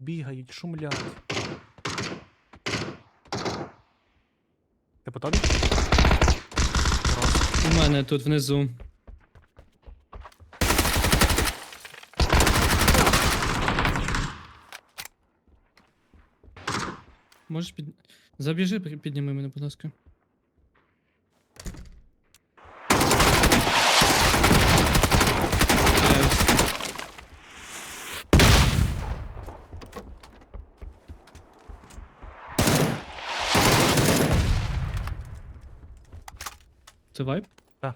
бігають, шумлять. Ти по тобі? Хорош. У мене тут внизу. Можеш під... Забіжи, пі- підніми мене, будь ласка. Е, Це вайп? Так.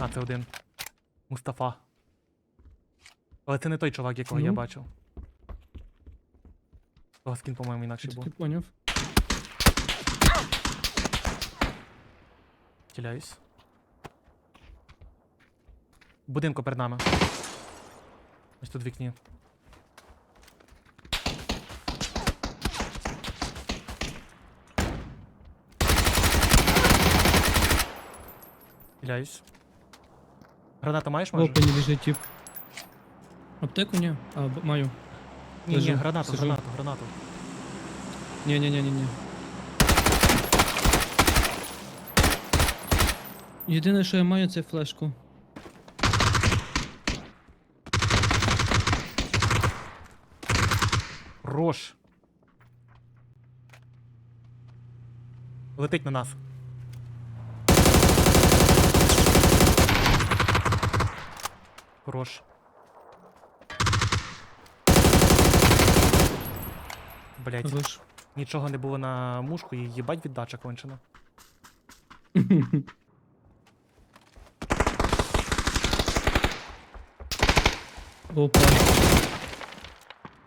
А, це один. Мустафа. Але це не той чувак, якого я Ну. бачив. Того скін, по-моєму, Я інакший був. таки поняв. Тіляюсь. Будинку перед нами. Ось тут вікні. Тіляюсь. Гранату маєш може? опені біжить тип. Аптеку ні? А, б- маю. Ні, ні, лежу, гранату, сижу. гранату, гранату. Ні, ні, ні, ні, ні. Єдине, що я маю, це флешку. Рош. Летить на нас. Хорош. Блять, нічого не було на мушку і їбать віддача кончена. Опа.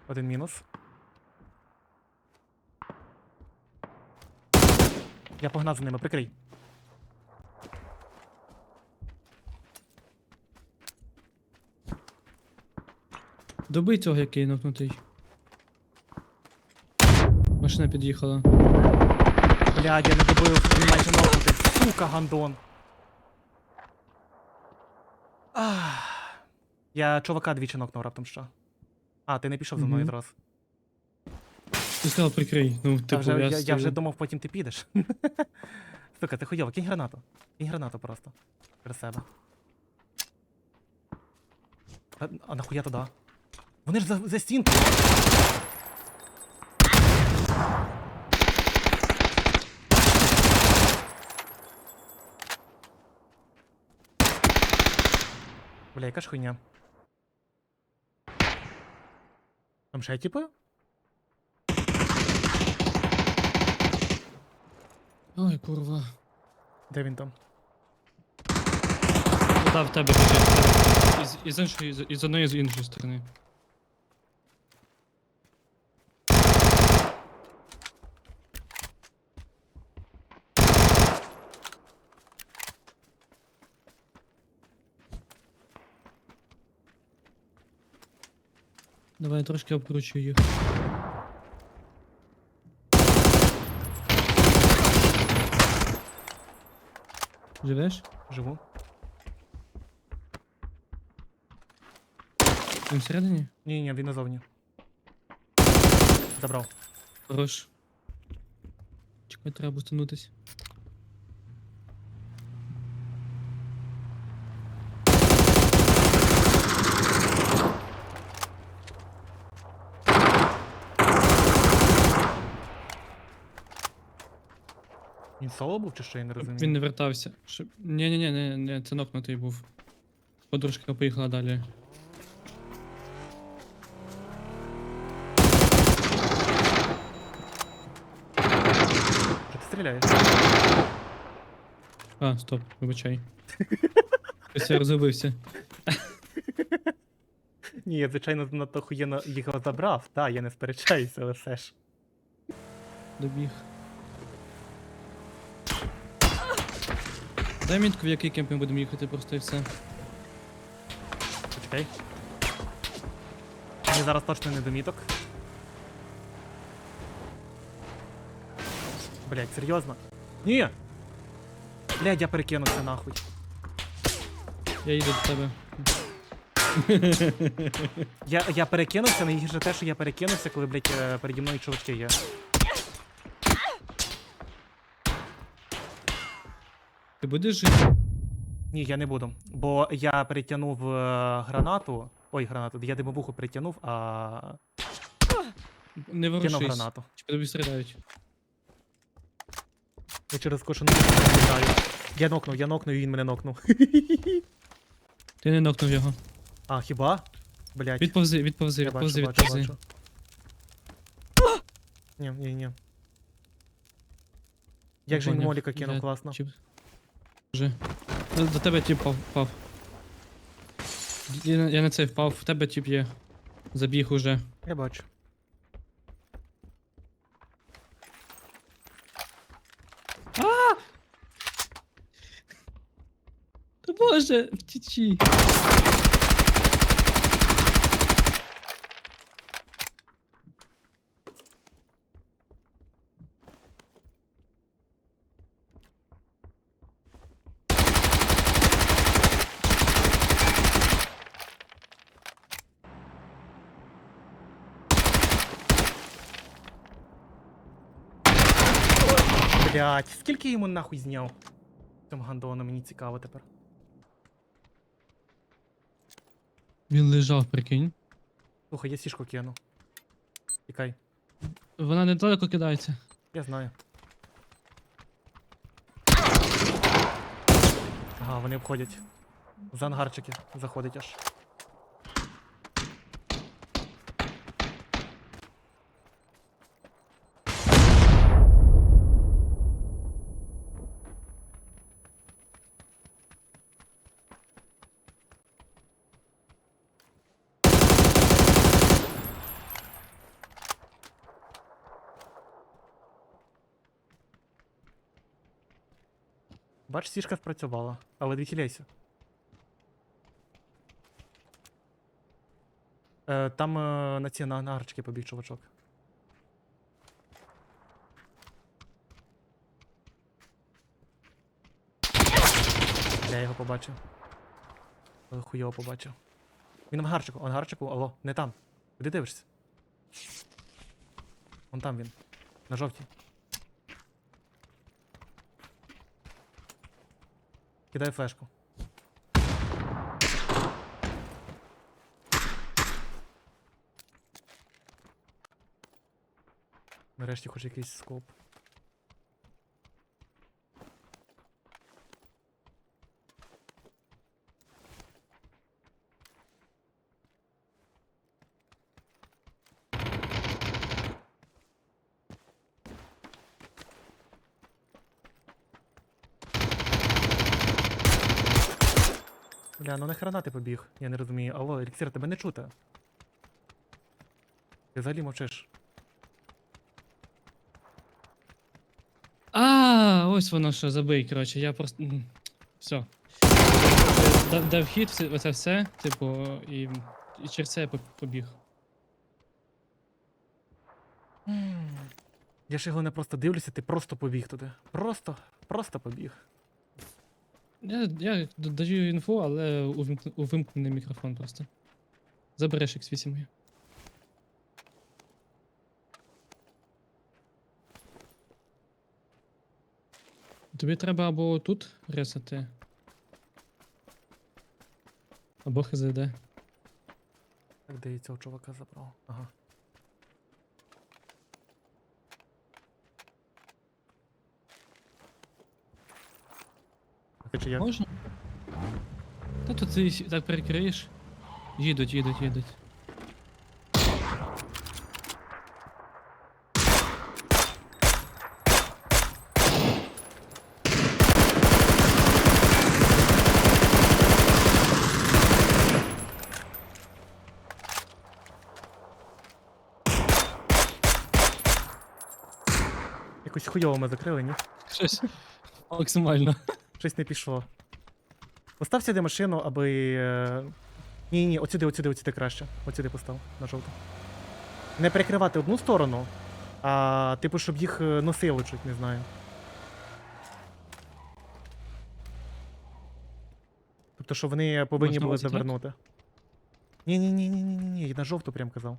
Один мінус. Я погнав за ними, прикрий. Добий цього, який нокнутий. Машина під'їхала. Блядь, я не добив, він майже нокнутий. Сука, гандон. Я чувака двічі нокнув раптом що. А, ти не пішов за мною Мгм. одразу. Ти сказав, прикрий. Ну, типу, вже, я, я стою. вже думав, потім ти підеш. Сука, ти хуйово, кинь гранату. Кинь гранату просто. При себе. А, а нахуя туди? Вони ж за, за стінкою. Бля, яка ж хуйня. Там ще типу? Ой, курва. Де він там? Та в тебе біжить. Із, із іншої, із, із одної з іншої сторони. Давай я трошки обкручу їх. Живеш? Живу. Він всередині? Ні, ні, він назовні. Забрав. Хорош. Чекай, треба бустанутись. Соло був чи що, я не розумію. Він не вертався. Щоб... Ні, ні, ні, ні, ні, це нокнутий був. Подружка поїхала далі. Що ти стріляєш? А, стоп, вибачай. Ось я розгубився. Ні, я, звичайно, надто хуєно його забрав. Та, я не сперечаюся, але все ж. Добіг. Дай мітку, в який кемп ми будемо їхати, просто і все. Почекай. Мені зараз точно не до міток. Блять, серйозно? Ні! Блять, я перекинувся нахуй. Я їду до тебе. Я, я перекинувся, найгірше те, що я перекинувся, коли, блять, е, переді мною чувачки є. Ти будеш жити? Ні, я не буду. Бо я перетягнув е, гранату. Ой, гранату, я димовуху перетягнув, а Не кинув ворушись. гранату. Чи тобі стріляють? Я через кошену стріляю. Я нокнув, я нокнув, і він мене нокнув. Ти не нокнув його. А, хіба? Блять. Відповзи, відповзи, Я бачу, відповзи, бачу, відповзи. бачу. Ні, ні, ні. Як же він Поняв. моліка кинув, Я класно. Чіп. Вже. До, до тебе тип впав. впав. Я, на- я на цей впав, в тебе тип є. Забіг уже. Я бачу. Та боже, втічі. Блять, скільки йому нахуй зняв? Цьому гандону, мені цікаво тепер. Він лежав, прикинь. Слухай, я сішку кину. Тікай, Вона недалеко кидається. я знаю. Ага, вони обходять. За ангарчики заходить аж. Бач, сішка спрацювала, але відхиляйся. Е, там е, на ці на, на арчки побіг чувачок. Я його побачив. Але Хуйово побачив. Він в гарчику, он гарчику, алло, не там. Куди дивишся? Вон там він. На жовтій. Кидаю флешку. Нарешті хоч якийсь скоп. Бля, ну нахрена ти побіг? Я не розумію. Алло, Еліксір, тебе не чути. Ти взагалі мовчиш. А, ось воно що, забий, коротше, я просто. Все. Дав, дав хід, все- оце все, типу, і, і через це я по- побіг. Я ж його не просто дивлюся, ти просто побіг туди. Просто, просто побіг. Я, я даю інфу, але увімкн- увімкнений мікрофон просто. Забереш X8 моє. Тобі треба або тут ресати. Або ХЗД. Так, де я цього чувака забрав. Ага. Ти чи як? Можна? Та тут ти сі- так перекриєш. Їдуть, їдуть, їдуть. Якось хуйово ми закрили, ні? Щось максимально. Щось не пішло. Постав сюди машину, аби. е, Ні, ні, оцюди, оцюди, оцюди краще. Оцюди постав, на жовту. Не перекривати одну сторону, А типу, щоб їх е, носило чуть, не знаю. Тобто, що вони повинні Можна були так? завернути. Ні, ні, ні, ні, ні, ні, ні, на жовту прям казав.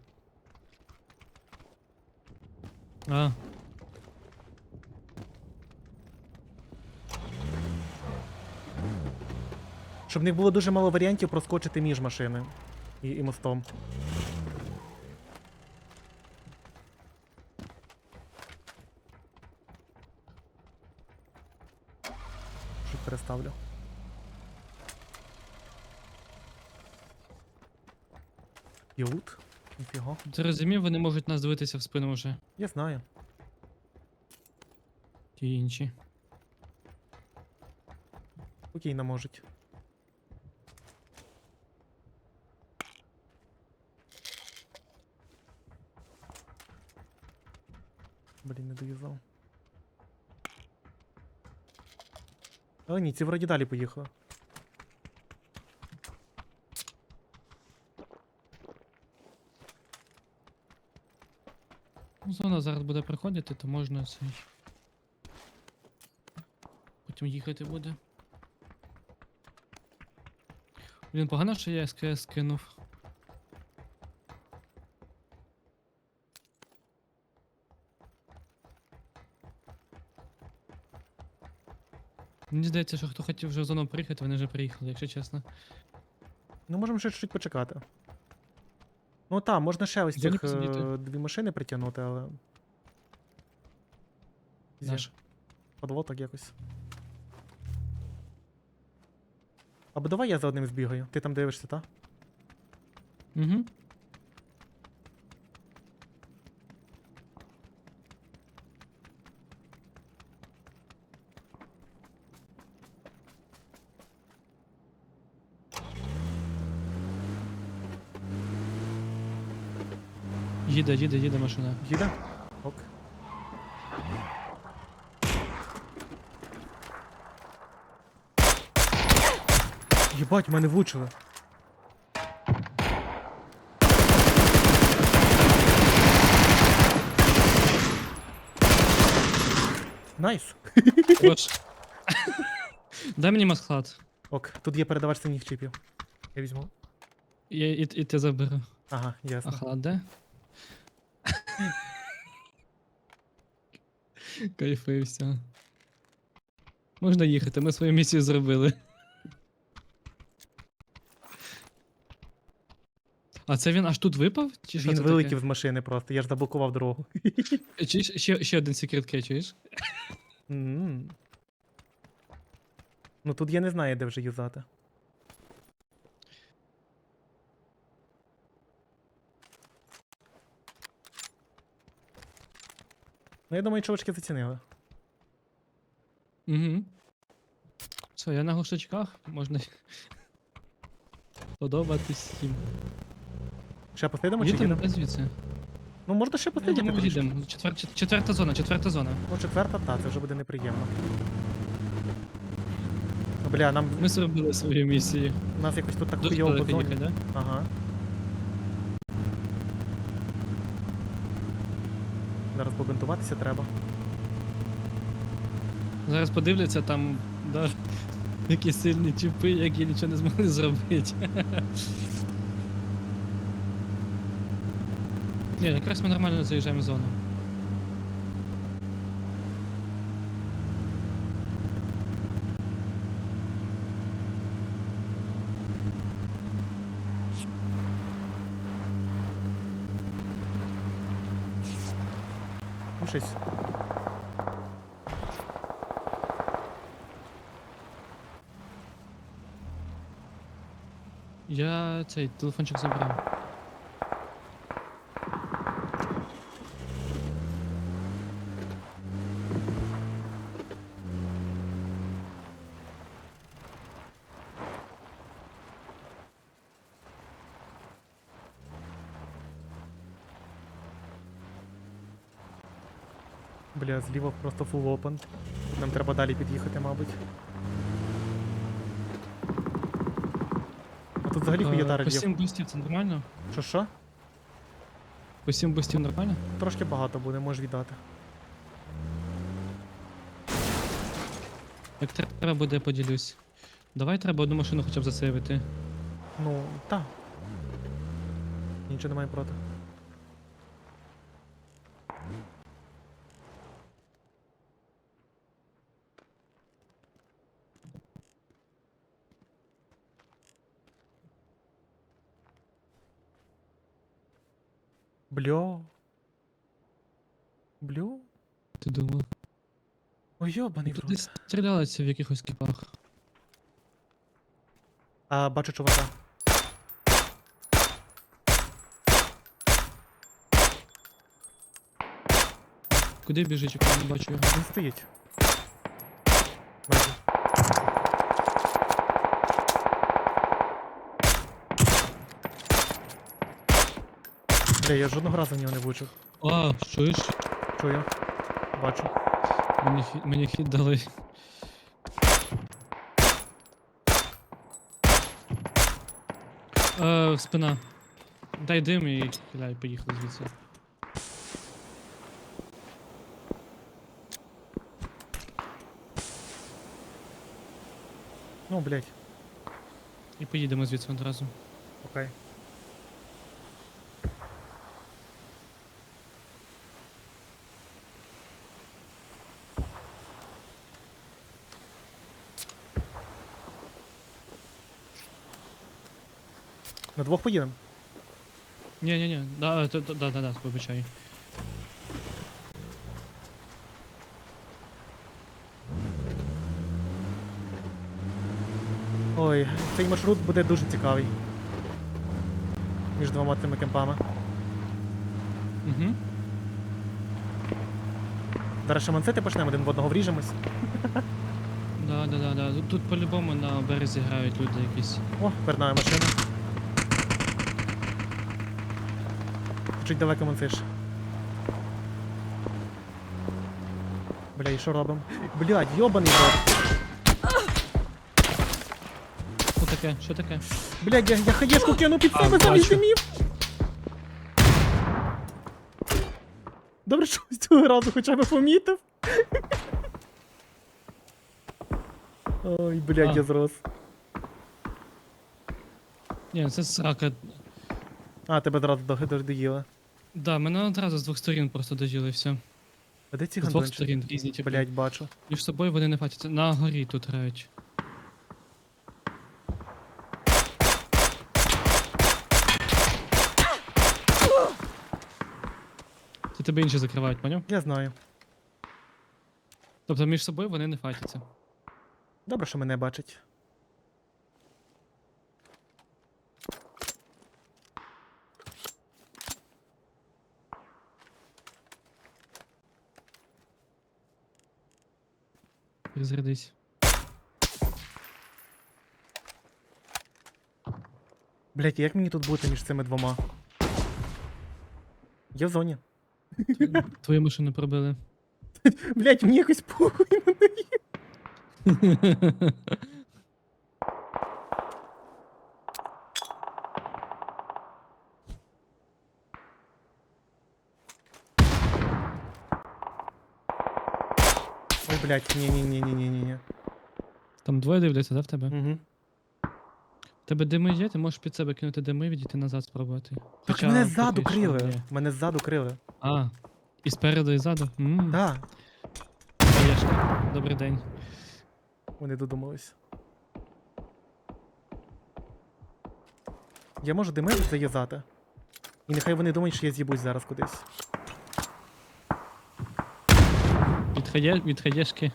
А, Щоб в них було дуже мало варіантів проскочити між машиною і, і мостом. Що переставлю. Пілот? Ніфіга. ти розумів, вони можуть нас дивитися в спину вже. Я знаю. Ті інші. Спокійно можуть. Блін, не доїзав. А ні, ці вроді далі поїхали. Ну, зона зараз буде приходити, то можна цей. Потім їхати буде. Блін, погано, що я СКС скинув. Мені здається, що хто хотів вже в зону приїхати, вони вже приїхали, якщо чесно. Ну, можемо ще чуть почекати. Ну так, можна ще ось цих посидіти. е, дві машини притягнути, але. Зі- Наш. Подлоток якось. Або давай я за одним збігаю. Ти там дивишся, та? Угу. Їде, їде, їде машина. Їде? Ок. Єбать, мене влучили. Найс. Дай мені масклад. Ок, тут є передавач синіх чипів. Я візьму. Я і, і те заберу. Ага, ясно. А халат де? Кайфує все. Можна їхати, ми свою місію зробили. А це він аж тут випав? Чи що Він це вилетів з машини просто, я ж заблокував дорогу. Чи ще, ще один секретке, чуєш? М. Ну тут я не знаю, де вже юзати. Ну, я думаю, чувачки зацінили. Угу. Все, я на глушачках, можна подобатись їм. Ще послідимо чи Їдемо їдемо? звідси. Ну, можна ще. Їдемо, трішки. їдемо. Четвер, чет- четверта зона, четверта зона. Ну, четверта, та, це вже буде неприємно. Ну, бля, нам Ми зробили свою місію. у нас якось тут так Дуже хуйово далеко да? Ага. Побинтуватися треба. Зараз подивляться там, да, які сильні чіпи, які нічого не змогли зробити. Ні, якраз ми нормально заїжджаємо в зону. Ну. Я цей телефончик забрав. Бля, зліва просто full open. Нам треба далі під'їхати, мабуть. А тут взагалі Е, хуєтар По є. 7 бустів це нормально? Що що? По 7 бустів нормально? Трошки багато буде, можеш віддати. Як треба буде, поділюсь. Давай треба одну машину хоча б засейвити. Ну, так. Нічого немає проти. Блю? Ти думав? Ой, йобаний в Тут рот. стрілялися в якихось кіпах. А, бачу чувака. Куди біжить, як я не бачу його? Він стоїть. Майже. Бля, я жодного разу в нього не влучив. А, чуєш? Чую. Бачу. Мені, мені хід дали. Е, спина. Дай дим і кидай, поїхали звідси. Ну, блядь. І поїдемо звідси одразу. Окей. Двох поїдемо. Ні, ні, ні. Да, да, да, да, да, вибачай. Ой, цей маршрут буде дуже цікавий. Між двома цими кемпами. Угу. Зараз шаманцети почнемо, один в одного вріжемось. Да, да, да, да. Тут, по-любому на березі грають люди якісь. О, передна машина. Чуть далеко манциш. Бля, і що робимо? Блядь, йобаний рот. Що таке? Що таке? Блядь, я, я хаєшку кину під А, себе замість бачу. димів. Добре, що цього разу хоча б помітив. Ой, блядь, А. я зрос. Ні, це срака. А, тебе зразу до- до- доїли. Да, мене одразу з двох сторін просто дожили все. А де ці З двох гандончики? сторін різні типу. Блядь, бачу. Між собою вони не фатяться. На горі тут грають. Це тебе інші закривають, поняв? Я знаю. Тобто між собою вони не фатяться. Добре, що мене бачить. Розрядись. Блять, як мені тут бути між цими двома? Я в зоні. Твою машину пробили. Блять, мені якось похуй на неї. блядь, ні-ні-ні-ні-ні-ні. Там двоє дивляться, да, в тебе? Угу. В Тебе дими є, ти можеш під себе кинути дими і відійти назад спробувати. Так мене ззаду поки що крили. ні. Мене ззаду крили. А, і спереду, і ззаду? Да, Хаєшка. Добрий день. вони додумались. Я можу дими зав'язати. І нехай вони думають, що я з'їбусь зараз кудись. Відходє, відходєшки.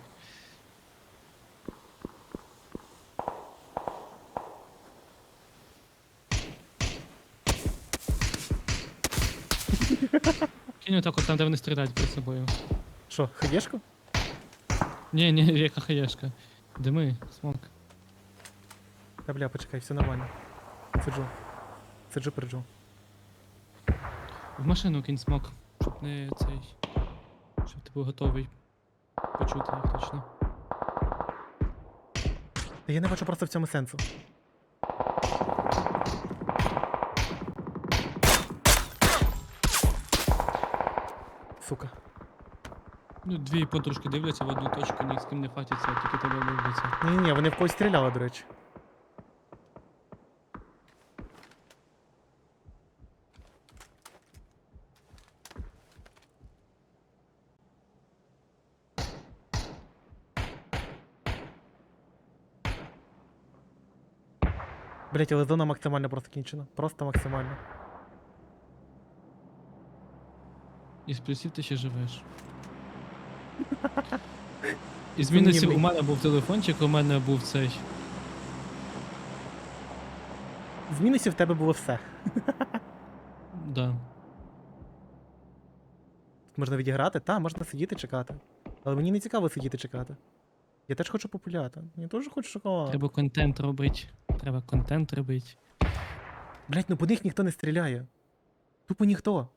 Кинь отак от там, де вони стріляють перед собою. Що, хаєшку? Ні, ні, яка хаєшка. Дими, смок. Та бля, почекай, все нормально. Сиджу. Сиджу, приджу. В машину кинь смок, щоб не цей. Щоб ти був готовий почути їх точно. Та я не бачу просто в цьому сенсу. сука. Ну, дві подружки дивляться в одну точку, ні з ким не фатяться, а тільки тебе дивляться. Ні, ні, вони в когось стріляли, до речі. Блять, але зона максимально просто кінчена. Просто максимально. Із плюсів ти ще живеш. Із мінусів у мене був телефончик, у мене був цей. В мінусі в тебе було все. Да. Можна відіграти, та, можна сидіти чекати. Але мені не цікаво сидіти чекати. Я теж хочу популяти. Я теж хочу шоколад. Треба контент робити. Треба контент робити. Блять, ну по них ніхто не стріляє. Тупо ніхто.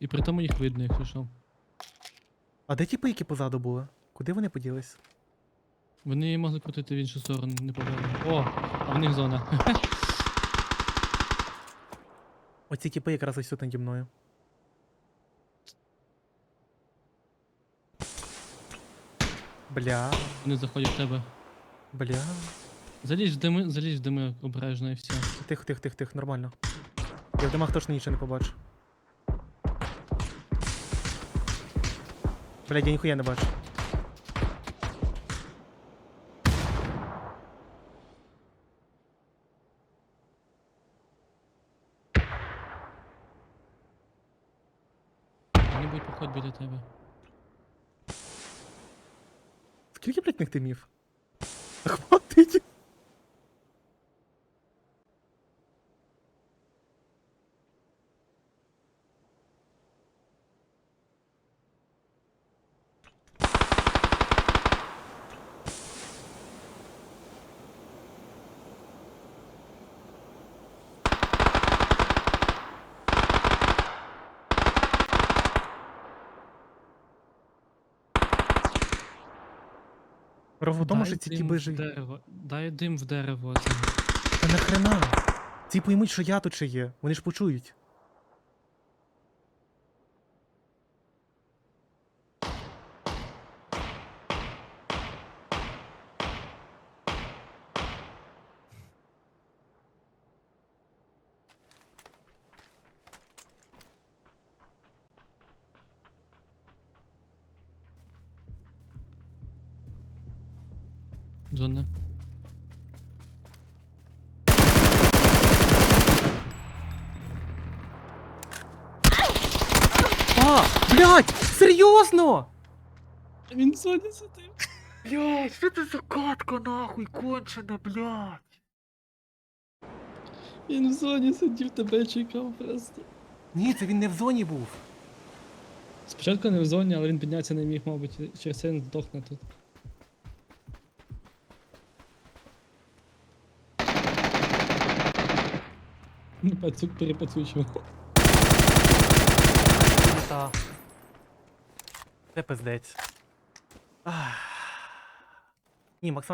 І при тому їх видно, якщо що. А де ті пийки позаду були? Куди вони поділись? Вони могли крутити в іншу сторону, не повернули. О, а в них зона. Оці тіпи якраз ось тут наді мною. Бля, Вони заходять в тебе. бля. Залізь в дими, залізь в дими обережно і все. Тихо, тихо, тихо, тихо, нормально. Я в домах точно нічого не побачу. Блядь, я ніхуя не бачу. Вони будуть проходити біля тебе. Скільки, блядь, них тимів? У тому, що ці дим тіби в живі. дерево. Дай дим в дерево. Та нахрена? Ці поймуть, що я тут ще є. Вони ж почують. Блять! Серйозно! Він в зоні сидив. Блять, що це за катка нахуй кончена, блять? Він в зоні сидів, тебе чекав просто. Ні, це він не в зоні був. Спочатку не в зоні, але він піднятися не міг, мабуть, через це він здохне тут. Пацюк перепацючив. Та. Це пиздець. Ах. Ні, Максим,